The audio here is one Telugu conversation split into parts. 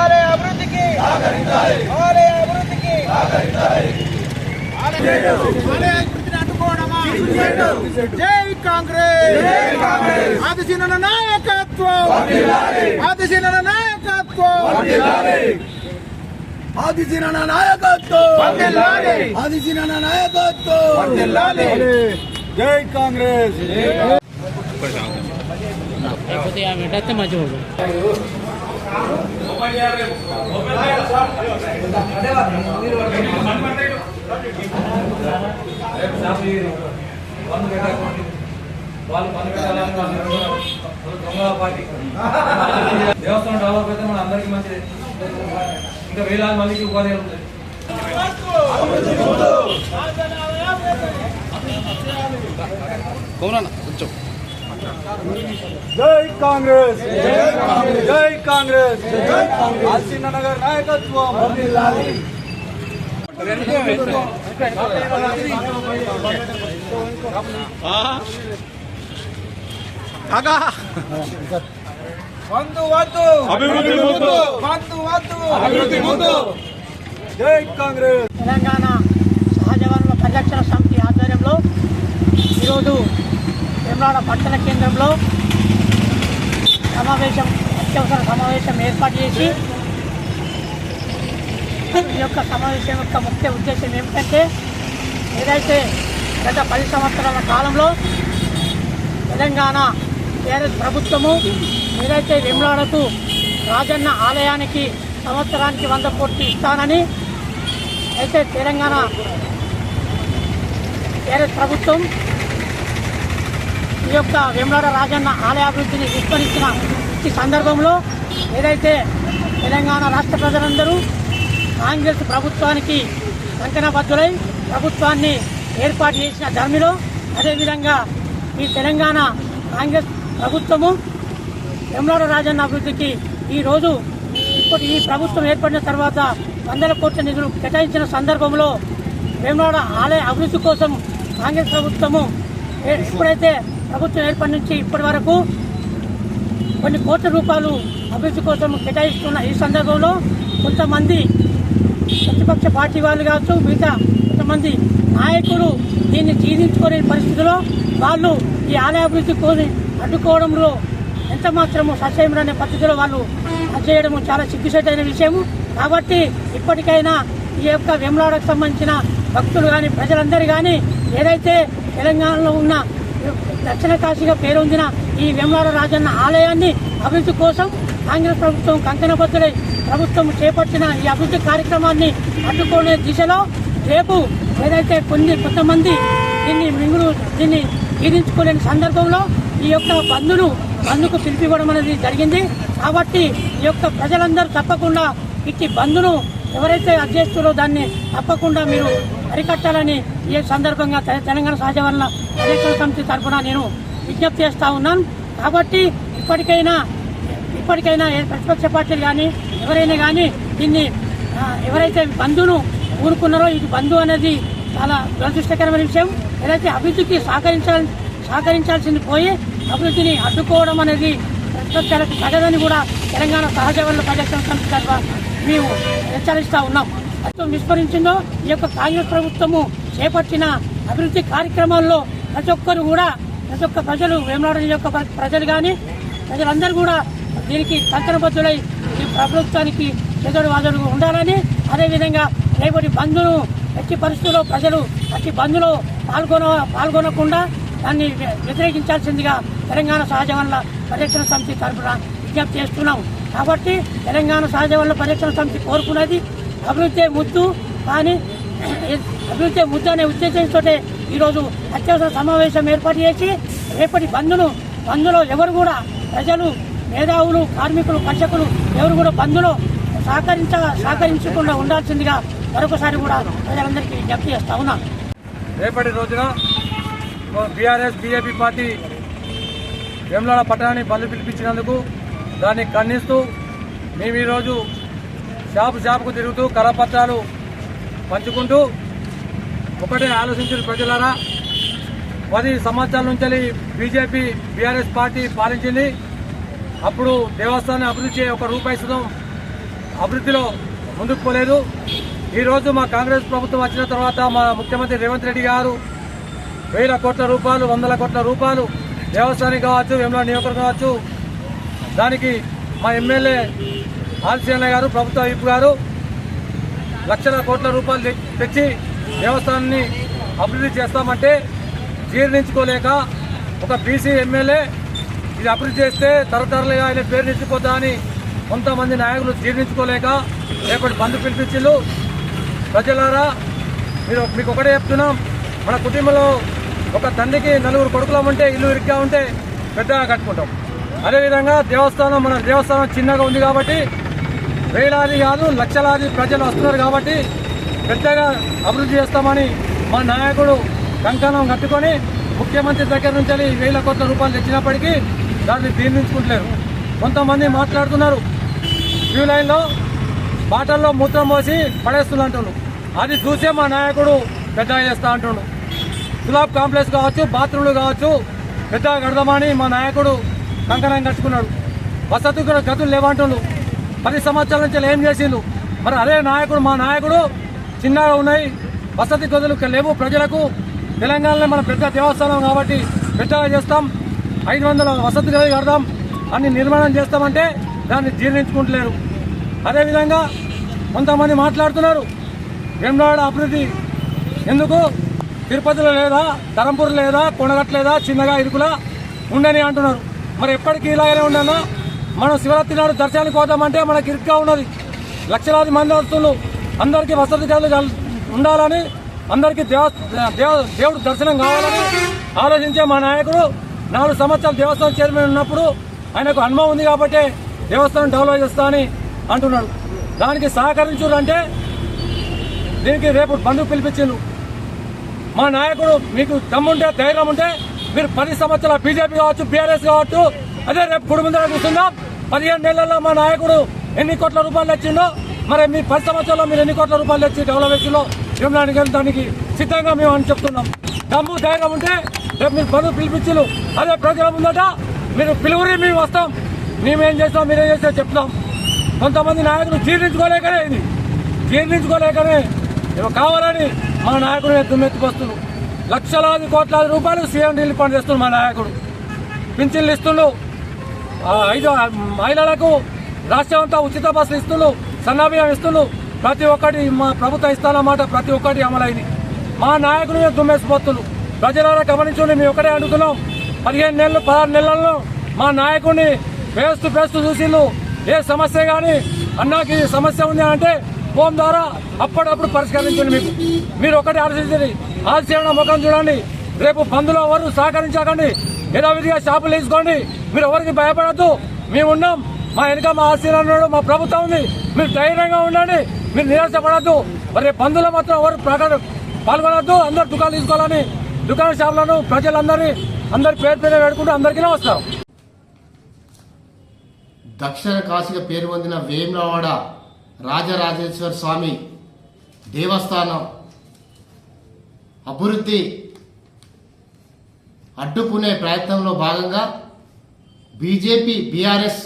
ఆలయ అభివృద్ధికి ఆలయ అభివృద్ధికి. ఆలయ అభివృద్ధిని అడ్డుకోవడమా? జై కాంగ్రెస్. ఆదిశీన నాయకత్వం. ఆదిశీన నాయకత్వం. ఆదిశీన నాయకత్వం. ఆదిశీన నాయకత్వం. జై కాంగ్రెస్. లేకపోతే ఆమె ఎట్టయితే మంచిగా ఉంటుంది వాళ్ళు పని పెట్టాలని వాళ్ళు పార్టీ దేవస్థానం డెవలప్ అయితే మన అందరికీ మంచిది ఇంకా వేలాది మందికి ఉపాధి ఉంటుంది జై కాంగ్రెస్ జై కాంగ్రెస్ నగర్ నాయకత్వం. వందు వద్దు అభివృద్ధి ముద్దు. వందు వద్దు అభివృద్ధి ముందు. జై కాంగ్రెస్. తెలంగాణ సహజ వనరుల పరిరక్షణ సమితి ఆధ్వర్యంలో ఈరోజు వేమనాడ పట్టణ కేంద్రంలో సమావేశం అత్యవసర సమావేశం ఏర్పాటు చేసి ఈ యొక్క సమావేశం యొక్క ముఖ్య ఉద్దేశం ఏమిటంటే ఏదైతే గత పది సంవత్సరాల కాలంలో తెలంగాణ టీఆర్ఎస్ ప్రభుత్వము ఏదైతే వేములాడకు రాజన్న ఆలయానికి సంవత్సరానికి వంద కోట్లు ఇస్తానని అయితే తెలంగాణ టీఆర్ఎస్ ప్రభుత్వం ఈ యొక్క వేములాడ రాజన్న ఆలయ అభివృద్ధిని విస్మరించిన ఈ సందర్భంలో ఏదైతే తెలంగాణ రాష్ట్ర ప్రజలందరూ కాంగ్రెస్ ప్రభుత్వానికి కంకణబద్ధులై ప్రభుత్వాన్ని ఏర్పాటు చేసిన ధర్మిలో అదేవిధంగా ఈ తెలంగాణ కాంగ్రెస్ ప్రభుత్వము వేములాడ రాజన్న అభివృద్ధికి ఈరోజు ఇప్పుడు ఈ ప్రభుత్వం ఏర్పడిన తర్వాత వందల కోట్ల నిధులు కేటాయించిన సందర్భంలో వేములాడ ఆలయ అభివృద్ధి కోసం కాంగ్రెస్ ప్రభుత్వము ఎప్పుడైతే ప్రభుత్వం ఏర్పడి నుంచి ఇప్పటి వరకు కొన్ని కోట్ల రూపాయలు అభివృద్ధి కోసం కేటాయిస్తున్న ఈ సందర్భంలో కొంతమంది ప్రతిపక్ష పార్టీ వాళ్ళు కావచ్చు మిగతా కొంతమంది నాయకులు దీన్ని జీర్ణించుకునే పరిస్థితిలో వాళ్ళు ఈ ఆలయ అభివృద్ధి కోరి అడ్డుకోవడంలో ఎంత మాత్రము సస్యములు అనే పద్ధతిలో వాళ్ళు అది చేయడము చాలా సిగ్గుసేటైన విషయము. కాబట్టి ఇప్పటికైనా ఈ యొక్క వేములాడకు సంబంధించిన భక్తులు కానీ ప్రజలందరూ కానీ ఏదైతే తెలంగాణలో ఉన్న దక్షిణ కాశీగా పేరొందిన ఈ వేములాడ రాజన్న ఆలయాన్ని అభివృద్ధి కోసం కాంగ్రెస్ ప్రభుత్వం కంకణబద్ధులై ప్రభుత్వం చేపట్టిన ఈ అభివృద్ధి కార్యక్రమాన్ని అడ్డుకునే దిశలో రేపు ఏదైతే కొన్ని కొంతమంది దీన్ని మింగులు దీన్ని జీర్ణించుకోలేని సందర్భంలో ఈ యొక్క బంధును బంధుకు పిలిపివ్వడం అనేది జరిగింది. కాబట్టి ఈ యొక్క ప్రజలందరూ తప్పకుండా ఇట్టి బంధును ఎవరైతే అధ్యక్షులో దాన్ని తప్పకుండా మీరు అరికట్టాలని ఈ సందర్భంగా తెలంగాణ సహజ వలన పరిరక్షణ సమితి తరఫున నేను విజ్ఞప్తి చేస్తా ఉన్నాను. కాబట్టి ఇప్పటికైనా ఇప్పటికైనా ప్రతిపక్ష పార్టీలు కానీ ఎవరైనా కానీ దీన్ని ఎవరైతే బంధును ఊరుకున్నారో ఇది బంధు అనేది చాలా దురదృష్టకరమైన విషయం. ఏదైతే అభివృద్ధికి సహకరించాలి సహకరించాల్సింది పోయి అభివృద్ధిని అడ్డుకోవడం అనేది ప్రతిపక్షాలకు తగదని కూడా తెలంగాణ సహజ వనరుల పరిరక్షణ సమితి తరఫున మేము హెచ్చరిస్తా ఉన్నాం. ప్రభుత్వం విస్మరించిందో ఈ యొక్క కాంగ్రెస్ ప్రభుత్వము చేపట్టిన అభివృద్ధి కార్యక్రమాల్లో ప్రతి ఒక్కరు కూడా ప్రతి ఒక్క ప్రజలు వేమనాడు యొక్క ప్రజలు కానీ ప్రజలందరూ కూడా దీనికి కంకణబద్ధులై ఈ ప్రభుత్వానికి చెదడు వాదులు ఉండాలని అదేవిధంగా రేపటి బంధును ఎట్టి పరిస్థితుల్లో ప్రజలు అట్టి బంధులో పాల్గొన పాల్గొనకుండా దాన్ని వ్యతిరేకించాల్సిందిగా తెలంగాణ సహజ వనరుల పరిరక్షణ సమితి తరఫున విజ్ఞప్తి చేస్తున్నాం. కాబట్టి తెలంగాణ సహజ వనరుల పరిరక్షణ సమితి కోరుకున్నది అభివృద్ధి ముద్దు కానీ అభివృద్ధి ముద్దు అనే ఉద్దేశంతో ఈరోజు అత్యవసర సమావేశం ఏర్పాటు చేసి రేపటి బంద్ను బంద్లో ఎవరు కూడా ప్రజలు మేధావులు కార్మికులు కర్షకులు ఎవరు కూడా బంద్లో సహకరించ సహకరించకుండా ఉండాల్సిందిగా మరొకసారి కూడా ప్రజలందరికీ విజ్ఞప్తి చేస్తా ఉన్నా. రేపటి రోజున బీఆర్ఎస్ బీజేపీ పార్టీ వేములాడ పట్టణాన్ని బంద్ పిలిపించినందుకు దాన్ని ఖండిస్తూ మేము ఈరోజు షాపు షాపుకు తిరుగుతూ కరపత్రాలు పంచుకుంటూ ఒకటే ఆలోచించిన ప్రజలారా. పది సంవత్సరాల నుంచి బీజేపీ బీఆర్ఎస్ పార్టీ పాలించింది. అప్పుడు దేవస్థానం అభివృద్ధి ఒక రూపాయి సుతం అభివృద్ధిలో ముందుకు పోలేదు. ఈరోజు మా కాంగ్రెస్ ప్రభుత్వం వచ్చిన తర్వాత మా ముఖ్యమంత్రి రేవంత్ రెడ్డి గారు వేల కోట్ల రూపాయలు వందల కోట్ల రూపాయలు దేవస్థానం కావచ్చు వేముల నియోజకవర్గం కావచ్చు దానికి మా ఎమ్మెల్యే ఆర్సీఎన్ఐ గారు ప్రభుత్వ వైపు గారు లక్షల కోట్ల రూపాయలు తెచ్చి దేవస్థానాన్ని అభివృద్ధి చేస్తామంటే జీర్ణించుకోలేక ఒక బీసీ ఎమ్మెల్యే ఇది అభివృద్ధి చేస్తే తరతరలుగా ఆయన పేరు నిలిచిపోతా అని కొంతమంది నాయకులు జీర్ణించుకోలేక రేపటి బంధు పిలిపించిళ్ళు. ప్రజలారా మీరు మీకు ఒకటే చెప్తున్నాం. మన కుటుంబంలో ఒక తండ్రికి నలుగురు కొడుకులం ఉంటే ఇల్లు ఇరుగ్గా ఉంటే పెద్దగా కట్టుకుంటాం. అదేవిధంగా దేవస్థానం మన దేవస్థానం చిన్నగా ఉంది కాబట్టి వేలాది కాదు లక్షలాది ప్రజలు వస్తున్నారు కాబట్టి పెద్దగా అభివృద్ధి చేస్తామని మా నాయకుడు కంకణం కట్టుకొని ముఖ్యమంత్రి దగ్గర నుంచి వేల కోట్ల రూపాయలు తెచ్చినప్పటికీ దాన్ని దీర్ణించుకుంటలేరు. కొంతమంది మాట్లాడుతున్నారు క్యూ లైన్లో బాటల్లో మూత్రం పోసి పడేస్తున్నట్టు అది చూసే మా నాయకుడు పెద్దగా చేస్తా అంటుండు. గులాబ్ కాంప్లెక్స్ కావచ్చు బాత్రూమ్లు కావచ్చు పెద్దగా కడదామని మా నాయకుడు కంకణం కట్టుకున్నాడు. వసతి కూడా గతులు లేవంటుండు పది సంవత్సరాల నుంచి ఏం చేసిండు మరి అదే నాయకుడు మా నాయకుడు చిన్నగా ఉన్నాయి. వసతి గదులు లేవు. ప్రజలకు తెలంగాణలో మన పెద్ద దేవస్థానం కాబట్టి పెద్దగా చేస్తాం. ఐదు వందల వసతి గదులు కడదాం. అన్ని నిర్మాణం చేస్తామంటే దాన్ని జీర్ణించుకుంటలేరు. అదేవిధంగా కొంతమంది మాట్లాడుతున్నారు. వేమనాడ అభివృద్ధి ఎందుకు? తిరుపతిలో లేదా ధరంపూర్ లేదా కొనగట్ లేదా చిన్నగా ఇరుకులా ఉండని అంటున్నారు. మరి ఎప్పటికీ ఇలాగనే ఉండను? మనం శివరాత్రి నాడు దర్శనానికి పోతామంటే మనకి ఇరుగ్గా ఉన్నది. లక్షలాది మంది వస్తున్నారు. అందరికీ వసతి ఉండాలని అందరికీ దేవ దేవ దేవుడు దర్శనం కావాలని ఆలోచించే మా నాయకుడు నాలుగు సంవత్సరాలు దేవస్థానం చైర్మన్ ఉన్నప్పుడు ఆయనకు అనుభవం ఉంది కాబట్టి దేవస్థానం డెవలప్ చేస్తా అని అంటున్నాడు. దానికి సహకరించుడు అంటే దీనికి రేపు బంధువు పిలిపించిండు. మా నాయకుడు మీకు దమ్ముంటే ధైర్యం ఉంటే మీరు పది సంవత్సరాల బీజేపీ కావచ్చు బీఆర్ఎస్ కావచ్చు అదే రేపు కుటుంబం దగ్గర కూర్చుందాం. పదిహేను నెలల్లో మా నాయకుడు ఎన్ని కోట్ల రూపాయలు వచ్చిందో మరి మీ పది సంవత్సరాల్లో మీరు ఎన్ని కోట్ల రూపాయలు తెచ్చి డెవలప్ చేసిందో విమలానికి దానికి సిద్ధంగా మేము అని చెప్తున్నాం. దమ్ము ధైర్యం ఉంటే రేపు మీరు పనులు పిలిపించు అదే ప్రజల ముందట మీరు పిలువురి మేము వస్తాం. మేమేం చేస్తాం మీరేం చేస్తే చెప్తాం. కొంతమంది నాయకులు జీర్ణించుకోలేకనే ఇది. జీర్ణించుకోలేకనే ఇవి కావాలని మా నాయకుడు దుమ్మెత్తిపోస్తున్నారు లక్షలాది కోట్లాది రూపాయలు సీఎం రిలీఫ్ ఫండ్ చేస్తున్నారు మా నాయకుడు. పింఛన్లు ఇస్తుండు ఐదు మహిళలకు రాష్ట్రం అంతా ఉచిత బస్సులు ఇస్తుండు సన్నాభియం ఇస్తుండు ప్రతి ఒక్కటి మా ప్రభుత్వం ఇస్తానన్నమాట ప్రతి ఒక్కటి అమలైంది. మా నాయకులు మీద దుమ్మేసిపోతున్నారు ప్రజలారా గమనించుకుని మేము ఒకటే అడుగుతున్నాం పదిహేను నెలలు పదహారు నెలల్లో మా నాయకుడిని ఫేస్ పేస్తూ చూసిండు. ఏ సమస్య కానీ అన్నాకి సమస్య ఉంది అంటే ఫోన్ ద్వారా అప్పుడప్పుడు పరిష్కరించండి మీకు. మీరు ఒకటి ఆలోచించండి. ఆలోచన ముఖం చూడండి. రేపు బంధులో ఎవరు సహకరించకండి. యథావిధిగా షాపులు తీసుకోండి మీరు ఎవరికి భయపడద్దు. మేము ఉన్నాం. మా వెనుక మా ఆశీర్వాదం ఉన్నాడు మా ప్రభుత్వం ఉంది. మీరు ధైర్యంగా ఉండండి మీరు నిరాశపడద్దు. మరి పందులు బంధువులు మాత్రం ఎవరు ప్రకటన పాల్గొనద్దు అందరు దుకాణాలు తీసుకోవాలని దుకాణ షాపులను ప్రజలందరినీ అందరి పేరు పేరు పెట్టుకుంటూ అందరికీ వస్తాం దక్షిణ కాశీగా పేరు పొందిన వేములవాడ రాజరాజేశ్వర స్వామి దేవస్థానం అభివృద్ధి అడ్డుకునే ప్రయత్నంలో భాగంగా బీజేపీ బీఆర్ఎస్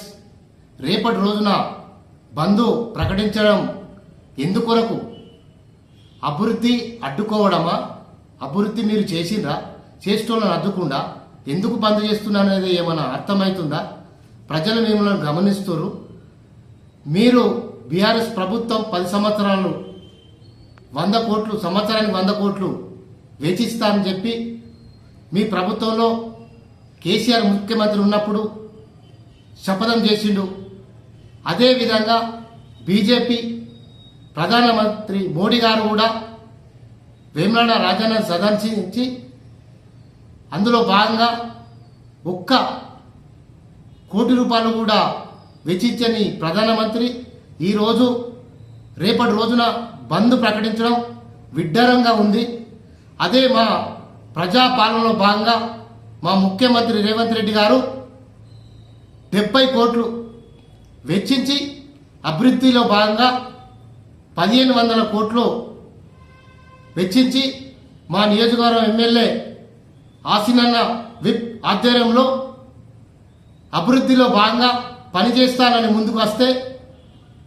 రేపటి రోజున బంధు ప్రకటించడం ఎందుకొరకు? అభివృద్ధి అడ్డుకోవడమా? అభివృద్ధి మీరు చేసిండ్రా? చేసేటోళ్ళని అడ్డుకుండా ఎందుకు బంద్ చేస్తున్నా అనేది ఏమైనా అర్థమవుతుందా? ప్రజలు మిమ్మల్ని గమనిస్తున్నారు మీరు బీఆర్ఎస్ ప్రభుత్వం పది సంవత్సరాలు వంద కోట్లు సంవత్సరానికి వంద కోట్లు వెచ్చిస్తానని చెప్పి మీ ప్రభుత్వంలో కేసీఆర్ ముఖ్యమంత్రి ఉన్నప్పుడు శపథం చేసిండు. అదేవిధంగా బీజేపీ ప్రధానమంత్రి మోడీ గారు కూడా వేములాడ రాజాన్ని సదర్శించి అందులో భాగంగా ఒక్క కోటి రూపాయలు కూడా వెచ్చించని ప్రధానమంత్రి ఈరోజు రేపటి రోజున బంద్ ప్రకటించడం విడ్డరంగా ఉంది. అదే మా ప్రజాపాలనలో భాగంగా మా ముఖ్యమంత్రి రేవంత్ రెడ్డి గారు డెబ్బై కోట్లు వెచ్చించి అభివృద్ధిలో భాగంగా పదిహేను వందల కోట్లు వెచ్చించి మా నియోజకవర్గం ఎమ్మెల్యే ఆసినన్న విప్ ఆధ్వర్యంలో అభివృద్ధిలో భాగంగా పనిచేస్తానని ముందుకు వస్తే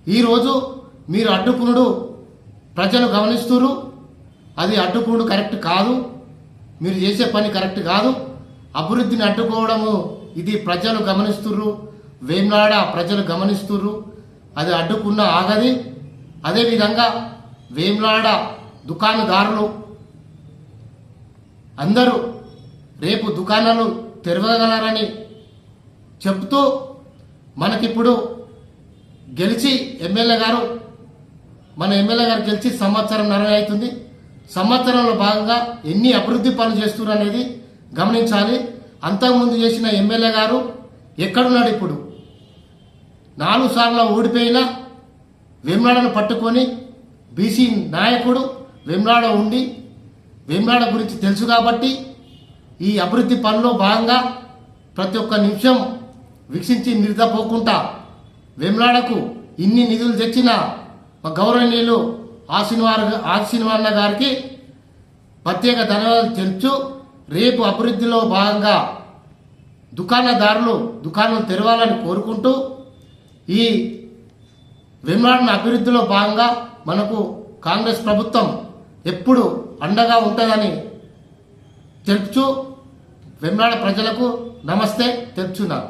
ఈరోజు మీరు అడ్డుకునుడు ప్రజలు గమనిస్తురు. అది అడ్డుకునుడు కరెక్ట్ కాదు. మీరు చేసే పని కరెక్ట్ కాదు. అభివృద్ధిని అడ్డుకోవడము ఇది ప్రజలు గమనిస్తుర్రు. వేమ్నాడ ప్రజలు గమనిస్తుర్రు అది అడ్డుకున్న ఆగది. అదేవిధంగా వేమ్లాడ దుకాణదారులు అందరూ రేపు దుకాణాలు తెరవగలరని చెప్తూ మనకిప్పుడు గెలిచి ఎమ్మెల్యే గారు మన ఎమ్మెల్యే గారు గెలిచి సంవత్సరం నర అవుతుంది. సంవత్సరంలో భాగంగా ఎన్ని అభివృద్ధి పనులు చేస్తున్నారు అనేది గమనించాలి. అంతకుముందు చేసిన ఎమ్మెల్యే గారు ఎక్కడున్నాడు ఇప్పుడు? నాలుగు సార్లు ఓడిపోయిన వెమ్లాడను పట్టుకొని బీసీ నాయకుడు వెమ్లాడ ఉండి వెమ్లాడ గురించి తెలుసు కాబట్టి ఈ అభివృద్ధి పనిలో భాగంగా ప్రతి ఒక్క నిమిషం వీక్షించి నిద్రపోకుండా వెమ్లాడకు ఇన్ని నిధులు తెచ్చిన మా గౌరవనీయులు ఆశీనివార ఆశీనివారణ గారికి ప్రత్యేక ధన్యవాదాలు తెలుచు రేపు అభివృద్ధిలో భాగంగా దుకాణదారులు దుకాణాలు తెరవాలని కోరుకుంటూ ఈ వెమ్లాడిన అభివృద్ధిలో భాగంగా మనకు కాంగ్రెస్ ప్రభుత్వం ఎప్పుడు అండగా ఉంటుందని తెలుపుచూ వెమ్లాడ ప్రజలకు నమస్తే తెలుపుచున్నాను.